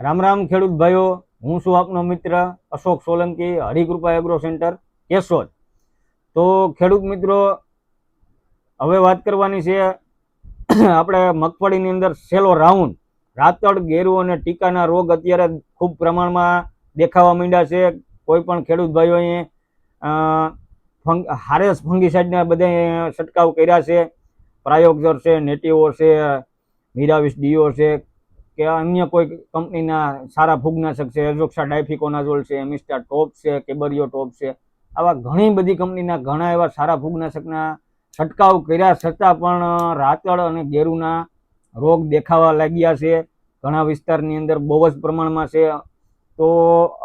રામ રામ ખેડૂત ભાઈઓ, હું છું આપનો મિત્ર અશોક સોલંકી, હરિકૃપા એગ્રો સેન્ટર, કેશોદ. તો ખેડૂત મિત્રો, હવે વાત કરવાની છે, આપણે મગફળીની અંદર સેલો રાઉન્ડ રાતળ ગેરુ અને ટીકાના રોગ અત્યારે ખૂબ પ્રમાણમાં દેખાવા માંડ્યા છે. કોઈ પણ ખેડૂત ભાઈઓએ હારેસ ફંગીસાઇડના બધા છંટકાવ કર્યા છે. પ્રાયોગજર છે નેટીઓ છે, મીરાવિસ ડીઓ છે કે અન્ય કોઈ કંપનીના સારા ફૂગનાશક છે, એઝોક્સા ડાયફિકોનાઝોલ છે એમિસ્ટા ટોપ છે, કેબરિયો ટોપ છે, આવા ઘણી બધી કંપનીના ઘણા એવા સારા ફૂગનાશકના છંટકાવ કર્યા છતાં પણ રાતળ અને ગેરુના રોગ દેખાવા લાગ્યા છે. ઘણા વિસ્તારની અંદર બહુ જ પ્રમાણમાં છે. તો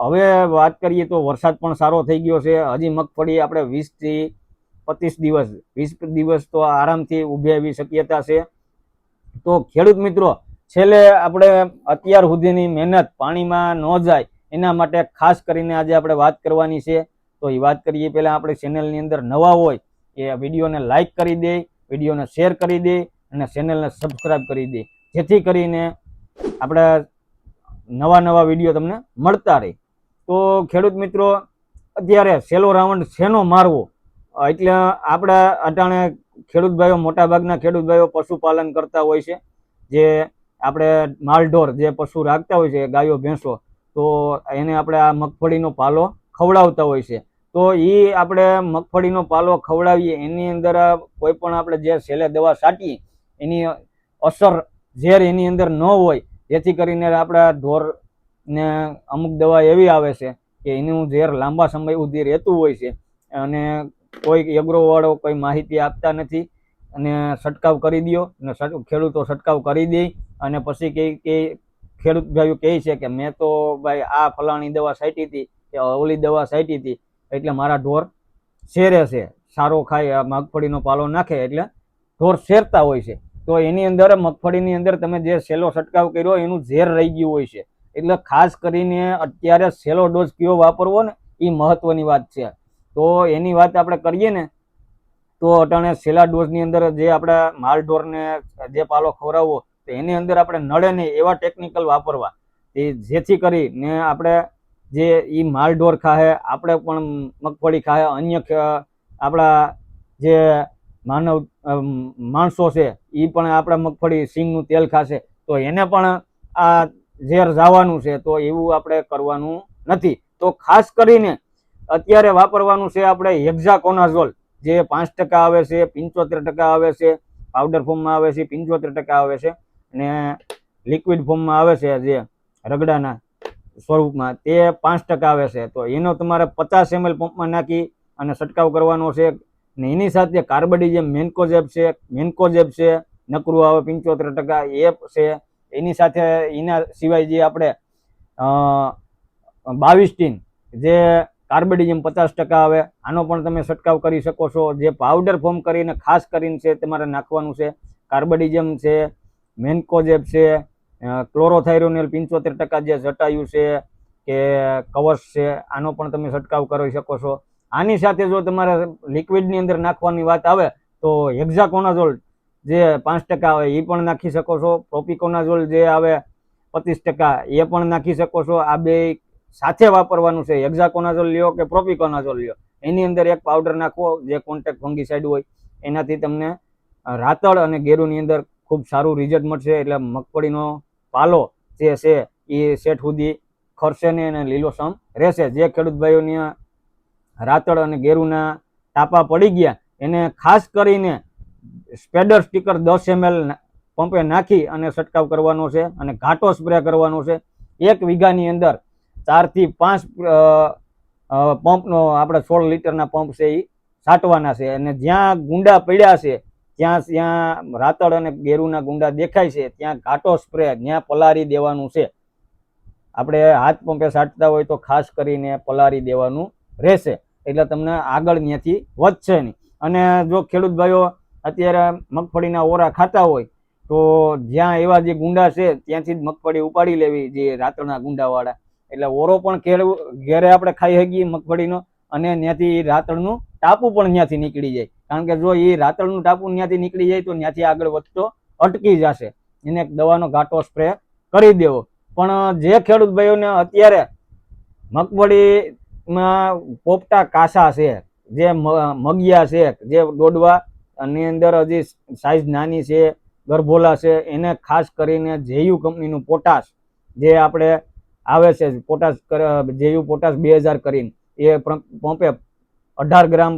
હવે વાત કરીએ તો વરસાદ પણ સારો થઈ ગયો છે. હજી મગફળી આપણે વીસથી પચીસ દિવસ, વીસ દિવસ તો આરામથી ઊભી આવી શક્યતા છે. તો ખેડૂત મિત્રો છેલ્લે આપણે અત્યાર સુધીની મહેનત પાણીમાં ન જાય એના માટે ખાસ કરીને આજે આપણે વાત કરવાની છે. તો એ વાત કરીએ પહેલાં આપણે ચેનલની અંદર નવા હોય એ વિડીયોને લાઈક કરી દે, વિડીયોને શેર કરી દે અને ચેનલને સબસ્ક્રાઈબ કરી દે. જેથી કરીને આપણે નવા નવા વીડિયો તમને મળતા રહે. તો ખેડૂત મિત્રો, અત્યારે સેલો રાઉન્ડ શેનો મારવો? એટલે આપણા અટાણે ખેડૂત ભાઈઓ, મોટાભાગના ખેડૂત ભાઈઓ પશુપાલન કરતા હોય છે. જે આપણે માલઢોર જે પશુ રાખતા હોય છે, ગાયો, ભેંસો, તો એને આપણે આ મગફળીનો પાલો ખવડાવતા હોય છે. તો એ આપણે મગફળીનો પાલો ખવડાવીએ, એની અંદર કોઈ પણ આપણે જે છેલ્લે દવા છાંટીએ, એની અસર ઝેર એની અંદર ન હોય, જેથી કરીને આપણા ઢોરને અમુક દવા એવી આવે છે કે એનું ઝેર લાંબા સમય સુધી રહેતું હોય છે. અને કોઈ એગ્રોવાળો કોઈ માહિતી આપતા નથી અને છંટકાવ કરી દ્યો. અને ખેડૂતો છંટકાવ કરી દે. અને પછી કે કે ખેડૂત ભાઈઓ કહે છે કે, મેં તો ભાઈ આ ફલાણી દવા છાંટી હતી, કે ઓલી દવા છાંટી હતી, એટલે મારા ઢોર શેરે છે. સારો ખાય મગફળીનો પાલો નાખે, એટલે ઢોર શેરતા હોય છે. તો એની અંદર, મગફળીની અંદર તમે જે સેલો છંટકાવ કર્યો, એનું ઝેર રહી ગયું હોય છે. એટલે ખાસ કરીને અત્યારે સેલો ડોઝ કયો વાપરવો ને એ મહત્વની વાત છે. તો એની વાત આપણે કરીએ ને તો અટાણે છેલ્લા ડોઝની અંદર જે આપણે માલ ઢોરને જે પાલો ખવડાવવો, તો એની અંદર આપણે નડે નહીં એવા ટેકનિકલ વાપરવા. એ જેથી કરીને આપણે જે એ માલ ઢોર ખાહે, આપણે પણ મગફળી ખાહે, અન્ય આપણા જે માનવ માણસો છે એ પણ આપણે મગફળી, સિંગનું તેલ ખાશે. તો એને પણ આ ઝેર જવાનું છે, તો એવું આપણે કરવાનું નથી. તો ખાસ કરીને અત્યારે વાપરવાનું છે આપણે હેક્ઝાકોનાઝોલ. જે પાંચ ટકા આવે છે, પંચોતેર ટકા આવે છે પાવડર ફોર્મમાં આવે છે, પંચોતેર ટકા આવે છે અને લિક્વિડ ફોર્મમાં આવે છે જે રગડાના સ્વરૂપમાં તે પાંચ ટકા આવે છે. તો એનો તમારે પચાસ એમએલ પંપમાં નાખી અને છંટકાવ કરવાનો છે ને એની સાથે કાર્બડીજેમ મેન્કોઝેબ છે મેન્કોઝેબ છે, નકરું આવે પંચોતેર ટકા, એ છે. એની સાથે એના સિવાય જે આપણે બાવીસ ટીન જે કાર્બેડિયમ પચાસ ટકા આવે. આનો પણ તમે છંટકાવ કરી શકો છો. જે પાવડર ફોર્મ કરીને ખાસ કરીને છે, તમારે નાખવાનું છે. કાર્બેડિઝમ છે, મેન્કોજેબ છે ક્લોરોથાઇરોનિલ પંચોતેર ટકા જે જટાયુ છે કે કવચ છે, આનો પણ તમે છંટકાવ કરી શકો છો. આની સાથે જો તમારે લિક્વિડની અંદર નાખવાની વાત આવે, તો હેક્ઝાકોનાઝોલ જે પાંચ ટકા આવે એ પણ નાખી શકો છો. પ્રોપિકોનાઝોલ જે આવે પચીસ ટકા, એ પણ નાખી શકો છો. આ બે સાથે વાપરવાનું છે. એક્ઝાકોનાઝોલ લ્યો કે પ્રોપિકોનાઝોલ લ્યો. એની અંદર એક પાવડર નાખવો, જે કોન્ટેક્ટ ફંગીસાઇડ હોય, એનાથી તમને રાતળ અને ગેરુની અંદર ખૂબ સારું રિઝલ્ટ મળશે. એટલે મગફળીનો પાલો જે છે, એ સેટ સુધી ખરશે ને અને લીલોસમ રહેશે. જે ખેડૂત ભાઈઓની રાતળ અને ગેરુના ટાપા પડી ગયા, એને ખાસ કરીને સ્પેડર સ્ટીકર દસ એમએલ પંપે નાખી અને છંટકાવ કરવાનો છે અને ઘાટો સ્પ્રે કરવાનો છે. એક વીઘાની અંદર ચારથી પાંચ પંપનો આપણે સોળ લીટરના પંપ છે એ છાંટવાના છે અને જ્યાં ગુંડા પડ્યા છે, ત્યાં ત્યાં રાતળ અને ગેરુના ગુંડા દેખાય છે, ત્યાં ઘાટો સ્પ્રે ત્યાં પલારી દેવાનું છે. આપણે હાથ પંપે છાંટતા હોય તો ખાસ કરીને પલારી દેવાનું રહેશે. એટલે તમને આગળ ત્યાંથી વધશે નહીં. અને જો ખેડૂત ભાઈઓ અત્યારે મગફળીના ઓરા ખાતા હોય, તો જ્યાં એવા જે ગુંડા છે, ત્યાંથી જ મગફળી ઉપાડી લેવી, જે રાતળના ગુંડાવાળા. એટલે ઓરો પણ ખેડૂ ઘેરે આપણે ખાઈ શકીએ મગફળીનો. અને ત્યાંથી રાતળનું ટાપુ પણ ત્યાંથી નીકળી જાય. કારણ કે જો એ રાતળનું ટાપુ ત્યાંથી નીકળી જાય તો ત્યાંથી આગળ વધતો અટકી જશે. એને દવાનો ઘાટો સ્પ્રે કરી દેવો. પણ જે ખેડૂત ભાઈઓને અત્યારે મગફળીમાં પોપટા કાસા છે, જે મગિયા છે, જે દોડવા ની અંદર હજી સાઈઝ નાની છે, ગરભોલા છે, એને ખાસ કરીને જેયુ કંપનીનું પોટાશ, જે આપણે આવે છે પોટાશ જેયુ પોટાશ બે હજાર કરીને. એ પંપે અઢાર ગ્રામ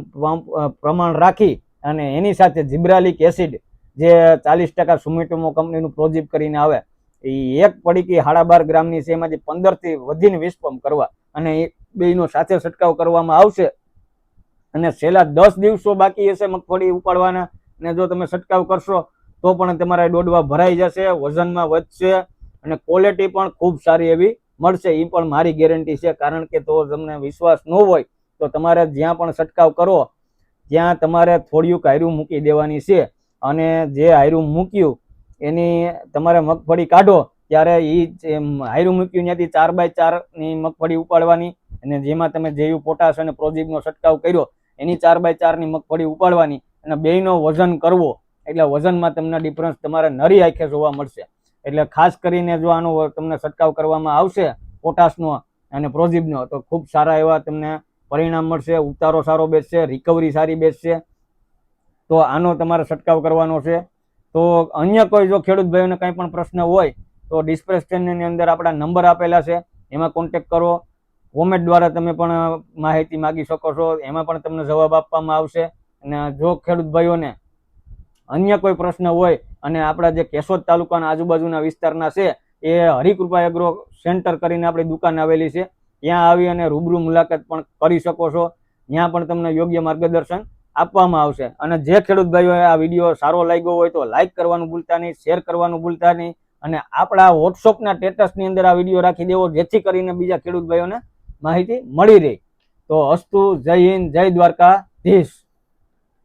પ્રમાણ રાખી અને એની સાથે જીબ્રાલિક એસિડ જે ચાલીસ ટકા સુમિટોમો કંપનીનું પ્રોજેક્ટ કરીને આવે, એ એક પડીકી સાડા બાર ગ્રામની છે, એમાંથી પંદરથી વધીને વીસ પંપ કરવા. અને એ બેયનો સાથે છંટકાવ કરવામાં આવશે. અને છેલ્લા દસ દિવસો બાકી હશે મગફળી ઉપાડવાના. અને જો તમે છંટકાવ કરશો, તો પણ તમારા દોડવા ભરાઈ જશે, વજનમાં વધશે અને ક્વોલિટી પણ ખૂબ સારી એવી મળશે એ પણ મારી ગેરંટી છે. કારણ કે તો તમને વિશ્વાસ ન હોય, તો તમારે જ્યાં પણ છંટકાવ કરો, ત્યાં તમારે થોડીયુંક હાયરું મૂકી દેવાની છે. અને જે હાયરું મૂક્યું, એની તમારે મગફળી કાઢો, ત્યારે એ હાયરું મૂક્યું, ત્યાંથી ચાર બાય ચારની મગફળી ઉપાડવાની. અને જેમાં તમે જેયુ પોટાશ અને પ્રોજેક્ટનો છંટકાવ કર્યો, એની ચાર બાય ચારની મગફળી ઉપાડવાની અને બેયનો વજન કરવો. એટલે વજનમાં તમને ડિફરન્સ તમારે નરી આંખે જોવા મળશે. એટલે ખાસ કરીને જો આનો તમને છંટકાવ કરવામાં આવશે, પોટાશનો અને પ્રોઝિબનો તો ખૂબ સારા એવા તમને પરિણામ મળશે, ઉતારો સારો બેસશે રિકવરી સારી બેસશે. તો આનો તમારે છંટકાવ કરવાનો છે. તો અન્ય કોઈ જો ખેડૂત ભાઈઓને કંઈ પણ પ્રશ્ન હોય, તો ડિસ્ક્રિપ્શનની અંદર આપણા નંબર આપેલા છે, એમાં કોન્ટેક્ટ કરો. કોમેન્ટ દ્વારા તમે પણ માહિતી માગી શકો છો, એમાં પણ તમને જવાબ આપવામાં આવશે. અને જો ખેડૂત ભાઈઓને અન્ય કોઈ પ્રશ્ન હોય અને આપણા જે કેશોદ તાલુકાના આજુબાજુના વિસ્તારના છે, એ હરિકૃપા એગ્રો સેન્ટર કરીને આપણી દુકાન આવેલી છે. ત્યાં આવી અને રૂબરૂ મુલાકાત પણ કરી શકો છો. ત્યાં પણ તમને યોગ્ય માર્ગદર્શન આપવામાં આવશે. અને જે ખેડૂત ભાઈઓએ આ વીડિયો સારો લાગ્યો હોય તો લાઇક કરવાનું ભૂલતા નહીં, શેર કરવાનું ભૂલતા નહીં. અને આપણા વોટ્સઅપના સ્ટેટસની અંદર આ વીડિયો રાખી દેવો, જેથી કરીને બીજા ખેડૂત ભાઈઓને માહિતી મળી રહે. તો અસ્તુ, જય હિન્દ, જય દ્વારકાધીશ